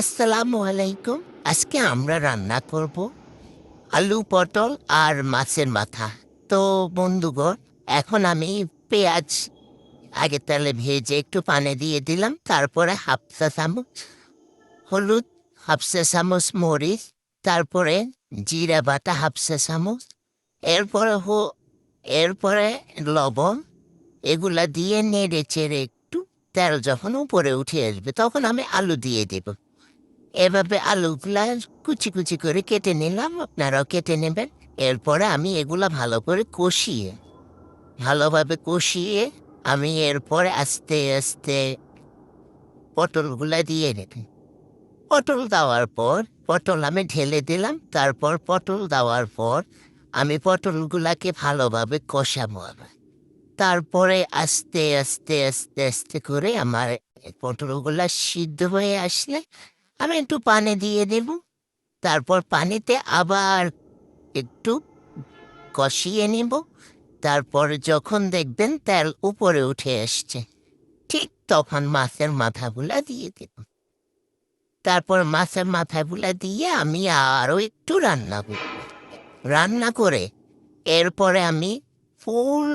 আসসালামু আলাইকুম। আজকে আমরা রান্না করব আলু পটল আর মাছের মাথা। তো বন্ধুগণ, এখন আমি পেঁয়াজ আগে তেলে ভেজে একটু পানি দিয়ে দিলাম, তারপরে হাফসা চামচ হলুদ, হাফসা চামচ মরিচ, তারপরে জিরা বাটা হাফসা চামচ, এরপরে হো, এরপরে লবণ, এগুলা দিয়ে নেড়ে চেড়ে একটু তেল যখন উপরে উঠে আসবে তখন আমি আলু দিয়ে দেব। এভাবে আলুগুলা কুচি কুচি করে কেটে নিলাম, আপনারাও কেটে নেবেন। এরপরে আমি এগুলা ভালো করে কষিয়ে, ভালোভাবে কষিয়ে আমি এরপরে আস্তে আস্তে পটলগুলা দিয়ে নেবেন পটল দেওয়ার পর, পটল আমি ঢেলে দিলাম, তারপর পটল দেওয়ার পর আমি পটলগুলাকে ভালোভাবে কষাবো আবার। তারপরে আস্তে আস্তে আস্তে আস্তে করে আমার পটলগুলা সিদ্ধ হয়ে আসলে আমি একটু পানি দিয়ে দেব। তারপর পানিতে আবার একটু কষিয়ে নেব। তারপর যখন দেখবেন তেল উপরে উঠে আসছে, ঠিক তখন মাছের মাথাগুলা দিয়ে দেব। তারপর মাছের মাথাগুলা দিয়ে আমি আরও একটু রান্না করব। রান্না করে এরপরে আমি ফুল